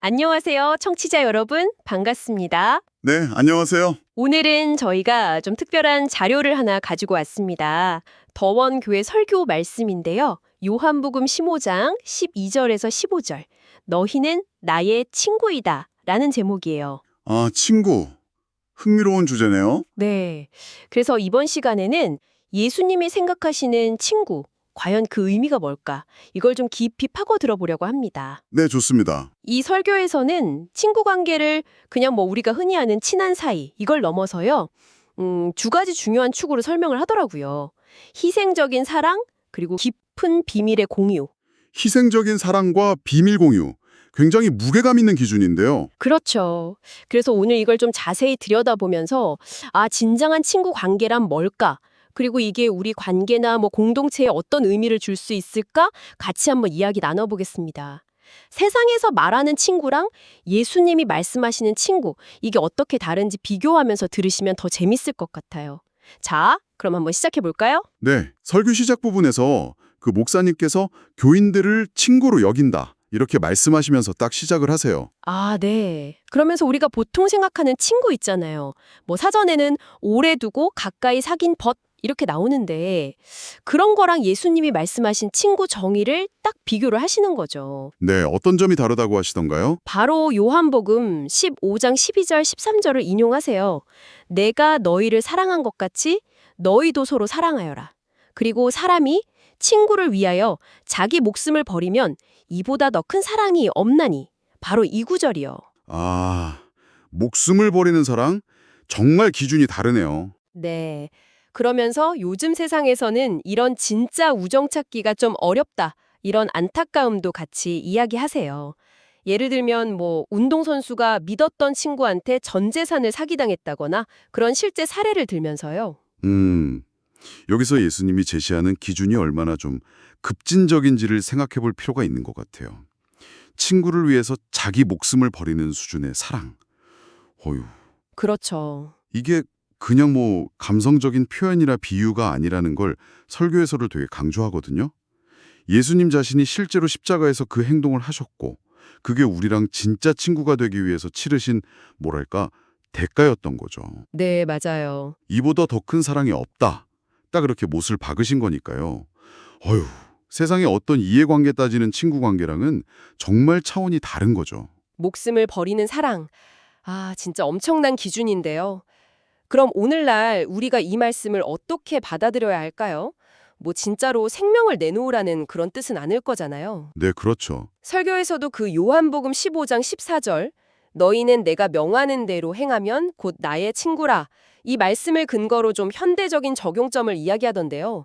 안녕하세요, 청취자 여러분. 반갑습니다. 네, 안녕하세요. 오늘은 저희가 좀 특별한 자료를 하나 가지고 왔습니다. 더원교회 설교 말씀인데요. 요한복음 15장 12절에서 15절. 너희는 나의 친구이다. 라는 제목이에요. 아, 친구. 흥미로운 주제네요. 네. 그래서 이번 시간에는 예수님이 생각하시는 친구, 과연 그 의미가 뭘까? 이걸 좀 깊이 파고 들어 보려고 합니다. 네, 좋습니다. 이 설교에서는 친구 관계를 그냥 뭐 우리가 흔히 아는 친한 사이 이걸 넘어서요. 음, 두 가지 중요한 축으로 설명을 하더라고요. 희생적인 사랑 그리고 깊은 비밀의 공유. 희생적인 사랑과 비밀 공유. 굉장히 무게감 있는 기준인데요. 그렇죠. 그래서 오늘 이걸 좀 자세히 들여다보면서 아, 진정한 친구 관계란 뭘까? 그리고 이게 우리 관계나 뭐 공동체에 어떤 의미를 줄 수 있을까? 같이 한번 이야기 나눠보겠습니다. 세상에서 말하는 친구랑 예수님이 말씀하시는 친구, 이게 어떻게 다른지 비교하면서 들으시면 더 재밌을 것 같아요. 자, 그럼 한번 시작해 볼까요? 네, 설교 시작 부분에서 그 목사님께서 교인들을 친구로 여긴다. 이렇게 말씀하시면서 딱 시작을 하세요. 아, 네. 그러면서 우리가 보통 생각하는 친구 있잖아요. 뭐 사전에는 오래 두고 가까이 사귄 벗 이렇게 나오는데 그런 거랑 예수님이 말씀하신 친구 정의를 딱 비교를 하시는 거죠. 네, 어떤 점이 다르다고 하시던가요? 바로 요한복음 15장 12절 13절을 인용하세요. 내가 너희를 사랑한 것 같이 너희도 서로 사랑하여라. 그리고 사람이 친구를 위하여 자기 목숨을 버리면 이보다 더 큰 사랑이 없나니. 바로 이 구절이요. 아, 목숨을 버리는 사랑? 정말 기준이 다르네요. 네. 그러면서 요즘 세상에서는 이런 진짜 우정 찾기가 좀 어렵다. 이런 안타까움도 같이 이야기하세요. 예를 들면 뭐 운동선수가 믿었던 친구한테 전 재산을 사기당했다거나 그런 실제 사례를 들면서요. 음, 여기서 예수님이 제시하는 기준이 얼마나 좀 급진적인지를 생각해 볼 필요가 있는 것 같아요. 친구를 위해서 자기 목숨을 버리는 수준의 사랑. 어휴, 그렇죠. 이게 그냥 뭐 감성적인 표현이나 비유가 아니라는 걸 설교에서를 되게 강조하거든요. 예수님 자신이 실제로 십자가에서 그 행동을 하셨고 그게 우리랑 진짜 친구가 되기 위해서 치르신 뭐랄까 대가였던 거죠. 네, 맞아요. 이보다 더 큰 사랑이 없다. 딱 그렇게 못을 박으신 거니까요. 어휴, 세상에 어떤 이해관계 따지는 친구 관계랑은 정말 차원이 다른 거죠. 목숨을 버리는 사랑. 아, 진짜 엄청난 기준인데요. 그럼 오늘날 우리가 이 말씀을 어떻게 받아들여야 할까요? 뭐 진짜로 생명을 내놓으라는 그런 뜻은 아닐 거잖아요. 네, 그렇죠. 설교에서도 그 요한복음 15장 14절 너희는 내가 명하는 대로 행하면 곧 나의 친구라 이 말씀을 근거로 좀 현대적인 적용점을 이야기하던데요.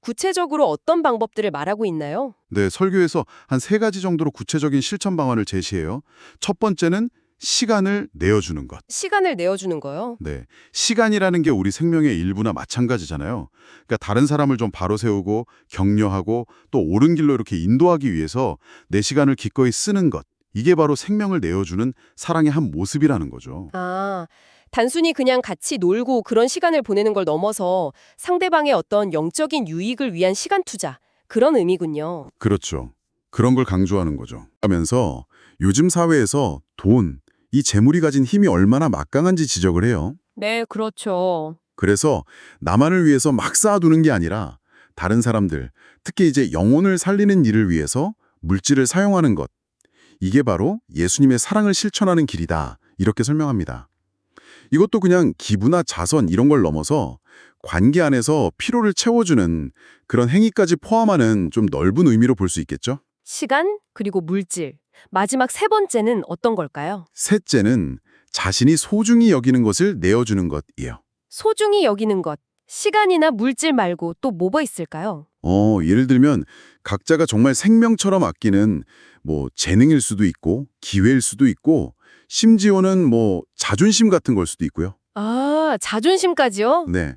구체적으로 어떤 방법들을 말하고 있나요? 네, 설교에서 한 세 가지 정도로 구체적인 실천 방안을 제시해요. 첫 번째는 시간을 내어주는 것. 시간을 내어주는 거요. 네, 시간이라는 게 우리 생명의 일부나 마찬가지잖아요. 그러니까 다른 사람을 좀 바로 세우고 격려하고 또 옳은 길로 이렇게 인도하기 위해서 내 시간을 기꺼이 쓰는 것. 이게 바로 생명을 내어주는 사랑의 한 모습이라는 거죠. 아, 단순히 그냥 같이 놀고 그런 시간을 보내는 걸 넘어서 상대방의 어떤 영적인 유익을 위한 시간 투자 그런 의미군요. 그렇죠. 그런 걸 강조하는 거죠. 하면서 요즘 사회에서 돈, 이 재물이 가진 힘이 얼마나 막강한지 지적을 해요. 네, 그렇죠. 그래서 나만을 위해서 막 쌓아두는 게 아니라 다른 사람들, 특히 이제 영혼을 살리는 일을 위해서 물질을 사용하는 것. 이게 바로 예수님의 사랑을 실천하는 길이다. 이렇게 설명합니다. 이것도 그냥 기부나 자선 이런 걸 넘어서 관계 안에서 피로를 채워주는 그런 행위까지 포함하는 좀 넓은 의미로 볼 수 있겠죠? 시간 그리고 물질. 마지막 세 번째는 어떤 걸까요? 셋째는 자신이 소중히 여기는 것을 내어주는 것이에요. 소중히 여기는 것. 시간이나 물질 말고 또 뭐가 있을까요? 어, 예를 들면 각자가 정말 생명처럼 아끼는 뭐 재능일 수도 있고 기회일 수도 있고 심지어는 뭐 자존심 같은 걸 수도 있고요. 아, 자존심까지요? 네.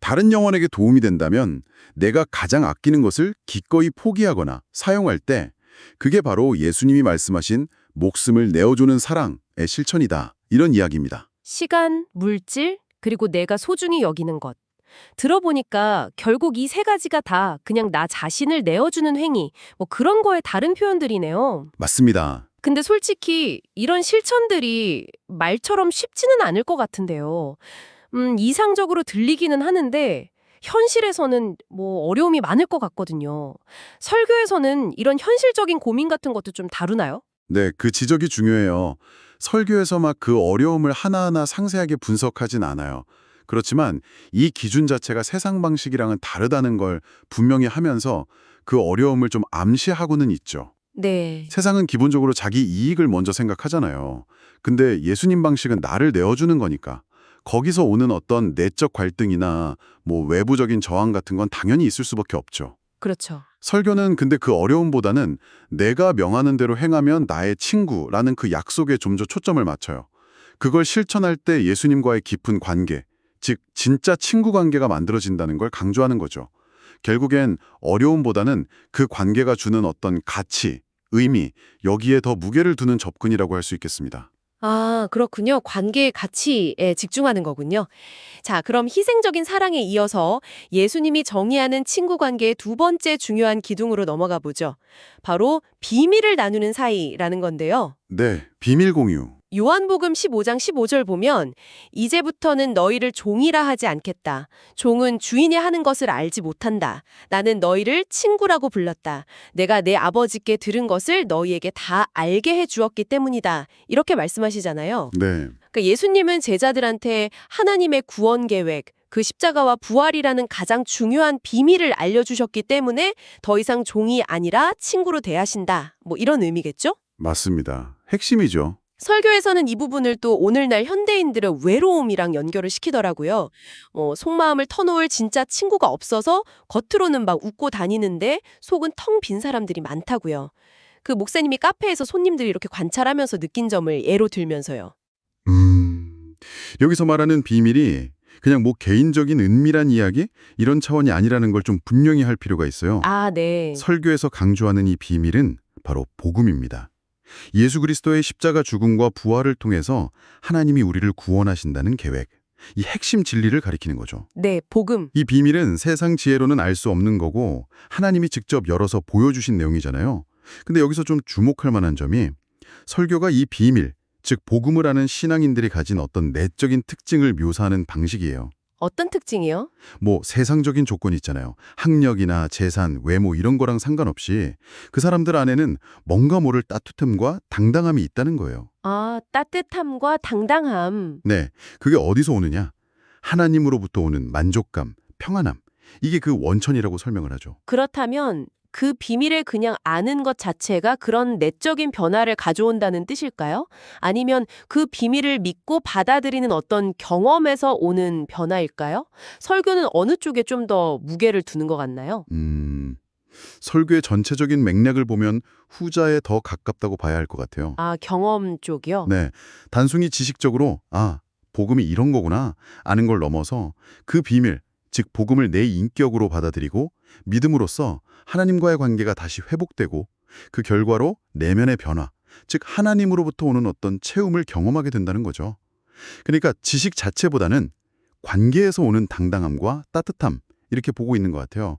다른 영혼에게 도움이 된다면 내가 가장 아끼는 것을 기꺼이 포기하거나 사용할 때 그게 바로 예수님이 말씀하신 목숨을 내어주는 사랑의 실천이다. 이런 이야기입니다. 시간, 물질, 그리고 내가 소중히 여기는 것. 들어보니까 결국 이 세 가지가 다 그냥 나 자신을 내어주는 행위, 뭐 그런 거의 다른 표현들이네요. 맞습니다. 근데 솔직히 이런 실천들이 말처럼 쉽지는 않을 것 같은데요. 음, 이상적으로 들리기는 하는데 현실에서는 뭐 어려움이 많을 것 같거든요. 설교에서는 이런 현실적인 고민 같은 것도 좀 다루나요? 네, 그 지적이 중요해요. 설교에서 막 그 어려움을 하나하나 상세하게 분석하진 않아요. 그렇지만 이 기준 자체가 세상 방식이랑은 다르다는 걸 분명히 하면서 그 어려움을 좀 암시하고는 있죠. 네. 세상은 기본적으로 자기 이익을 먼저 생각하잖아요. 근데 예수님 방식은 나를 내어주는 거니까. 거기서 오는 어떤 내적 갈등이나 뭐 외부적인 저항 같은 건 당연히 있을 수밖에 없죠. 그렇죠. 설교는 근데 그 어려움보다는 내가 명하는 대로 행하면 나의 친구라는 그 약속에 좀 더 초점을 맞춰요. 그걸 실천할 때 예수님과의 깊은 관계, 즉 진짜 친구 관계가 만들어진다는 걸 강조하는 거죠. 결국엔 어려움보다는 그 관계가 주는 어떤 가치, 의미, 여기에 더 무게를 두는 접근이라고 할 수 있겠습니다. 아, 그렇군요. 관계의 가치에 집중하는 거군요. 자, 그럼 희생적인 사랑에 이어서 예수님이 정의하는 친구 관계의 두 번째 중요한 기둥으로 넘어가 보죠. 바로 비밀을 나누는 사이라는 건데요. 네, 비밀 공유. 요한복음 15장 15절 보면 이제부터는 너희를 종이라 하지 않겠다. 종은 주인이 하는 것을 알지 못한다. 나는 너희를 친구라고 불렀다. 내가 내 아버지께 들은 것을 너희에게 다 알게 해 주었기 때문이다. 이렇게 말씀하시잖아요. 네, 그러니까 예수님은 제자들한테 하나님의 구원 계획, 그 십자가와 부활이라는 가장 중요한 비밀을 알려주셨기 때문에 더 이상 종이 아니라 친구로 대하신다. 뭐 이런 의미겠죠? 맞습니다. 핵심이죠. 설교에서는 이 부분을 또 오늘날 현대인들의 외로움이랑 연결을 시키더라고요. 뭐 속마음을 터놓을 진짜 친구가 없어서 겉으로는 막 웃고 다니는데 속은 텅 빈 사람들이 많다고요. 그 목사님이 카페에서 손님들이 이렇게 관찰하면서 느낀 점을 예로 들면서요. 음, 여기서 말하는 비밀이 그냥 뭐 개인적인 은밀한 이야기 이런 차원이 아니라는 걸 좀 분명히 할 필요가 있어요. 아, 네. 설교에서 강조하는 이 비밀은 바로 복음입니다. 예수 그리스도의 십자가 죽음과 부활을 통해서 하나님이 우리를 구원하신다는 계획, 이 핵심 진리를 가리키는 거죠. 네, 복음. 이 비밀은 세상 지혜로는 알 수 없는 거고 하나님이 직접 열어서 보여주신 내용이잖아요. 근데 여기서 좀 주목할 만한 점이 설교가 이 비밀, 즉 복음을 아는 신앙인들이 가진 어떤 내적인 특징을 묘사하는 방식이에요. 어떤 특징이요? 뭐 세상적인 조건 있잖아요. 학력이나 재산, 외모 이런 거랑 상관없이 그 사람들 안에는 뭔가 모를 따뜻함과 당당함이 있다는 거예요. 아, 따뜻함과 당당함. 네, 그게 어디서 오느냐? 하나님으로부터 오는 만족감, 평안함. 이게 그 원천이라고 설명을 하죠. 그렇다면 그 비밀을 그냥 아는 것 자체가 그런 내적인 변화를 가져온다는 뜻일까요? 아니면 그 비밀을 믿고 받아들이는 어떤 경험에서 오는 변화일까요? 설교는 어느 쪽에 좀 더 무게를 두는 것 같나요? 음, 설교의 전체적인 맥락을 보면 후자에 더 가깝다고 봐야 할 것 같아요. 아, 경험 쪽이요? 네, 단순히 지식적으로 아, 복음이 이런 거구나 아는 걸 넘어서 그 비밀, 즉 복음을 내 인격으로 받아들이고 믿음으로써 하나님과의 관계가 다시 회복되고 그 결과로 내면의 변화, 즉 하나님으로부터 오는 어떤 체험을 경험하게 된다는 거죠. 그러니까 지식 자체보다는 관계에서 오는 당당함과 따뜻함 이렇게 보고 있는 것 같아요.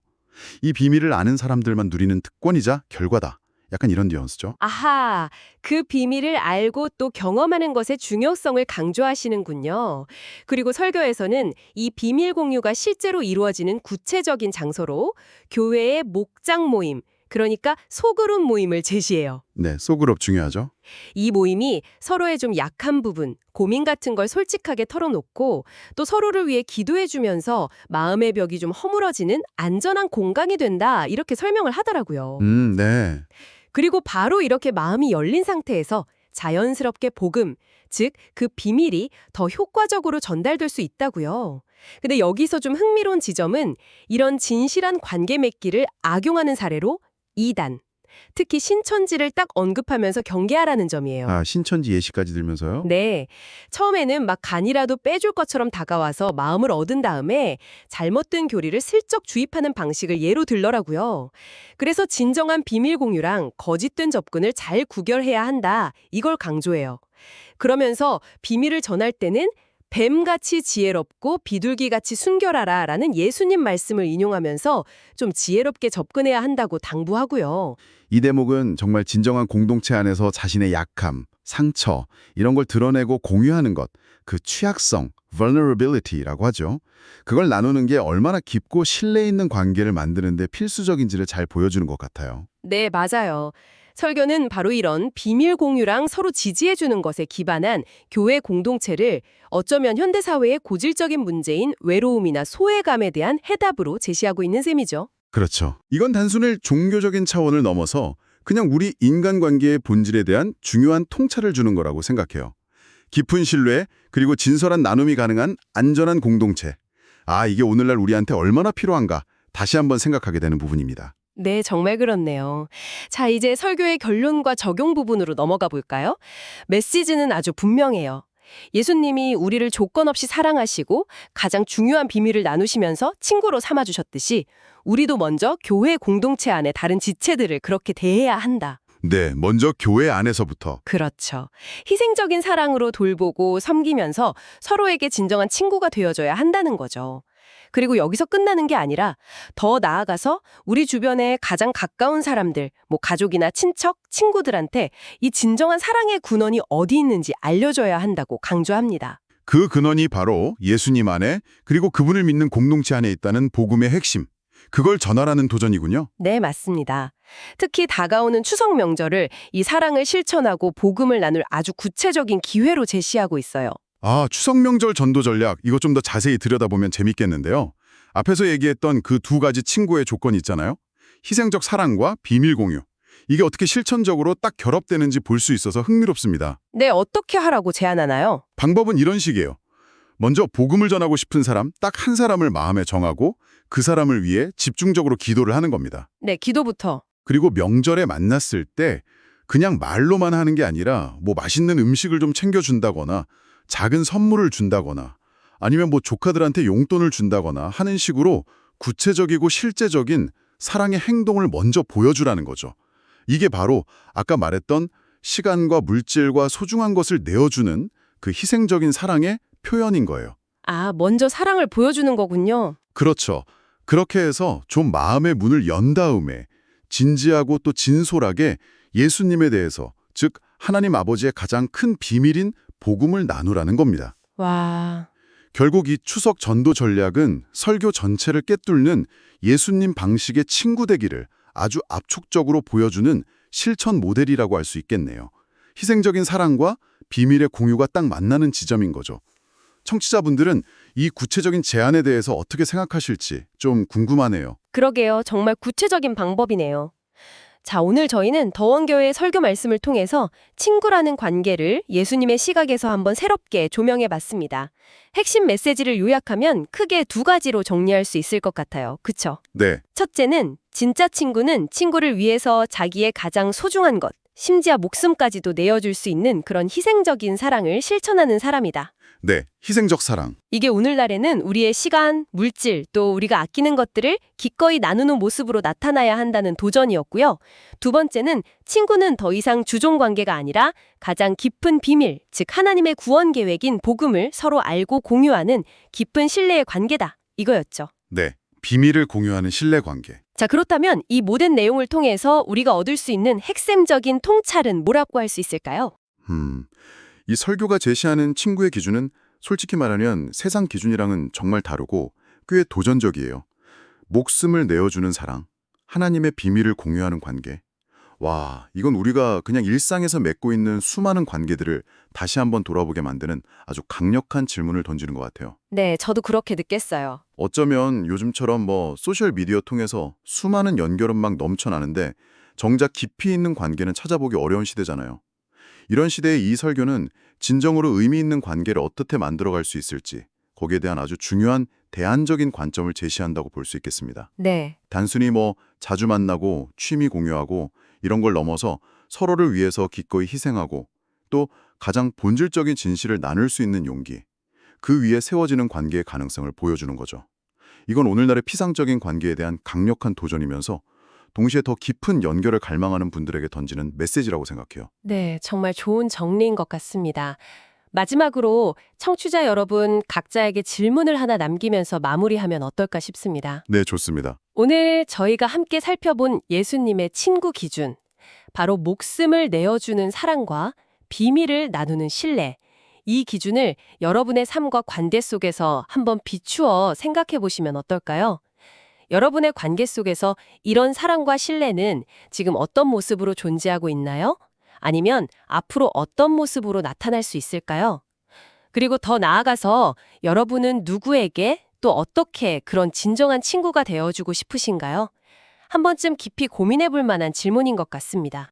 이 비밀을 아는 사람들만 누리는 특권이자 결과다. 약간 이런 뉘앙스죠. 아하, 그 비밀을 알고 또 경험하는 것의 중요성을 강조하시는군요. 그리고 설교에서는 이 비밀 공유가 실제로 이루어지는 구체적인 장소로 교회의 목장 모임, 그러니까 소그룹 모임을 제시해요. 네, 소그룹 중요하죠. 이 모임이 서로의 좀 약한 부분, 고민 같은 걸 솔직하게 털어놓고 또 서로를 위해 기도해주면서 마음의 벽이 좀 허물어지는 안전한 공간이 된다. 이렇게 설명을 하더라고요. 음, 네. 그리고 바로 이렇게 마음이 열린 상태에서 자연스럽게 복음, 즉 그 비밀이 더 효과적으로 전달될 수 있다고요. 근데 여기서 좀 흥미로운 지점은 이런 진실한 관계 맺기를 악용하는 사례로 2단, 특히 신천지를 딱 언급하면서 경계하라는 점이에요. 아, 신천지 예시까지 들면서요? 네. 처음에는 막 간이라도 빼줄 것처럼 다가와서 마음을 얻은 다음에 잘못된 교리를 슬쩍 주입하는 방식을 예로 들더라고요. 그래서 진정한 비밀 공유랑 거짓된 접근을 잘 구별해야 한다. 이걸 강조해요. 그러면서 비밀을 전할 때는 뱀같이 지혜롭고 비둘기같이 순결하라 라는 예수님 말씀을 인용하면서 좀 지혜롭게 접근해야 한다고 당부하고요. 이 대목은 정말 진정한 공동체 안에서 자신의 약함, 상처 이런 걸 드러내고 공유하는 것, 그 취약성, vulnerability라고 하죠. 그걸 나누는 게 얼마나 깊고 신뢰 있는 관계를 만드는 데 필수적인지를 잘 보여주는 것 같아요. 네, 맞아요. 설교는 바로 이런 비밀 공유랑 서로 지지해주는 것에 기반한 교회 공동체를 어쩌면 현대사회의 고질적인 문제인 외로움이나 소외감에 대한 해답으로 제시하고 있는 셈이죠. 그렇죠. 이건 단순히 종교적인 차원을 넘어서 그냥 우리 인간관계의 본질에 대한 중요한 통찰을 주는 거라고 생각해요. 깊은 신뢰 그리고 진솔한 나눔이 가능한 안전한 공동체. 아, 이게 오늘날 우리한테 얼마나 필요한가 다시 한번 생각하게 되는 부분입니다. 네, 정말 그렇네요. 자, 이제 설교의 결론과 적용 부분으로 넘어가 볼까요? 메시지는 아주 분명해요. 예수님이 우리를 조건 없이 사랑하시고 가장 중요한 비밀을 나누시면서 친구로 삼아주셨듯이 우리도 먼저 교회 공동체 안에 다른 지체들을 그렇게 대해야 한다. 네, 먼저 교회 안에서부터. 그렇죠. 희생적인 사랑으로 돌보고 섬기면서 서로에게 진정한 친구가 되어줘야 한다는 거죠. 그리고 여기서 끝나는 게 아니라 더 나아가서 우리 주변의 가장 가까운 사람들, 뭐 가족이나 친척, 친구들한테 이 진정한 사랑의 근원이 어디 있는지 알려줘야 한다고 강조합니다. 그 근원이 바로 예수님 안에 그리고 그분을 믿는 공동체 안에 있다는 복음의 핵심. 그걸 전하라는 도전이군요. 네, 맞습니다. 특히 다가오는 추석 명절을 이 사랑을 실천하고 복음을 나눌 아주 구체적인 기회로 제시하고 있어요. 아, 추석 명절 전도 전략 이거 좀 더 자세히 들여다보면 재밌겠는데요. 앞에서 얘기했던 그 두 가지 친구의 조건이 있잖아요. 희생적 사랑과 비밀 공유. 이게 어떻게 실천적으로 딱 결합되는지 볼 수 있어서 흥미롭습니다. 네, 어떻게 하라고 제안하나요? 방법은 이런 식이에요. 먼저 복음을 전하고 싶은 사람 딱 한 사람을 마음에 정하고 그 사람을 위해 집중적으로 기도를 하는 겁니다. 네, 기도부터. 그리고 명절에 만났을 때 그냥 말로만 하는 게 아니라 뭐 맛있는 음식을 좀 챙겨준다거나 작은 선물을 준다거나 아니면 뭐 조카들한테 용돈을 준다거나 하는 식으로 구체적이고 실제적인 사랑의 행동을 먼저 보여주라는 거죠. 이게 바로 아까 말했던 시간과 물질과 소중한 것을 내어주는 그 희생적인 사랑의 표현인 거예요. 아, 먼저 사랑을 보여주는 거군요. 그렇죠. 그렇게 해서 좀 마음의 문을 연 다음에 진지하고 또 진솔하게 예수님에 대해서, 즉 하나님 아버지의 가장 큰 비밀인 복음을 나누라는 겁니다. 와, 결국 이 추석 전도 전략은 설교 전체를 꿰뚫는 예수님 방식의 친구 되기를 아주 압축적으로 보여주는 실천 모델이라고 할 수 있겠네요. 희생적인 사랑과 비밀의 공유가 딱 만나는 지점인 거죠. 청취자분들은 이 구체적인 제안에 대해서 어떻게 생각하실지 좀 궁금하네요. 그러게요. 정말 구체적인 방법이네요. 자, 오늘 저희는 더원교회 설교 말씀을 통해서 친구라는 관계를 예수님의 시각에서 한번 새롭게 조명해 봤습니다. 핵심 메시지를 요약하면 크게 두 가지로 정리할 수 있을 것 같아요. 그쵸? 네, 첫째는 진짜 친구는 친구를 위해서 자기의 가장 소중한 것, 심지어 목숨까지도 내어줄 수 있는 그런 희생적인 사랑을 실천하는 사람이다. 네, 희생적 사랑. 이게 오늘날에는 우리의 시간, 물질, 또 우리가 아끼는 것들을 기꺼이 나누는 모습으로 나타나야 한다는 도전이었고요. 두 번째는 친구는 더 이상 주종 관계가 아니라 가장 깊은 비밀, 즉 하나님의 구원 계획인 복음을 서로 알고 공유하는 깊은 신뢰의 관계다. 이거였죠. 네, 비밀을 공유하는 신뢰 관계. 자, 그렇다면 이 모든 내용을 통해서 우리가 얻을 수 있는 핵심적인 통찰은 뭐라고 할 수 있을까요? 음, 이 설교가 제시하는 친구의 기준은 솔직히 말하면 세상 기준이랑은 정말 다르고 꽤 도전적이에요. 목숨을 내어주는 사랑, 하나님의 비밀을 공유하는 관계. 와, 이건 우리가 그냥 일상에서 맺고 있는 수많은 관계들을 다시 한번 돌아보게 만드는 아주 강력한 질문을 던지는 것 같아요. 네, 저도 그렇게 느꼈어요. 어쩌면 요즘처럼 뭐 소셜 미디어 통해서 수많은 연결은 막 넘쳐나는데 정작 깊이 있는 관계는 찾아보기 어려운 시대잖아요. 이런 시대에 이 설교는 진정으로 의미 있는 관계를 어떻게 만들어갈 수 있을지 거기에 대한 아주 중요한 대안적인 관점을 제시한다고 볼 수 있겠습니다. 네. 단순히 뭐 자주 만나고 취미 공유하고 이런 걸 넘어서 서로를 위해서 기꺼이 희생하고 또 가장 본질적인 진실을 나눌 수 있는 용기 그 위에 세워지는 관계의 가능성을 보여주는 거죠. 이건 오늘날의 피상적인 관계에 대한 강력한 도전이면서 동시에 더 깊은 연결을 갈망하는 분들에게 던지는 메시지라고 생각해요. 네, 정말 좋은 정리인 것 같습니다. 마지막으로 청취자 여러분 각자에게 질문을 하나 남기면서 마무리하면 어떨까 싶습니다. 네, 좋습니다. 오늘 저희가 함께 살펴본 예수님의 친구 기준, 바로 목숨을 내어주는 사랑과 비밀을 나누는 신뢰. 이 기준을 여러분의 삶과 관계 속에서 한번 비추어 생각해 보시면 어떨까요? 여러분의 관계 속에서 이런 사랑과 신뢰는 지금 어떤 모습으로 존재하고 있나요? 아니면 앞으로 어떤 모습으로 나타날 수 있을까요? 그리고 더 나아가서 여러분은 누구에게 또 어떻게 그런 진정한 친구가 되어주고 싶으신가요? 한 번쯤 깊이 고민해 볼 만한 질문인 것 같습니다.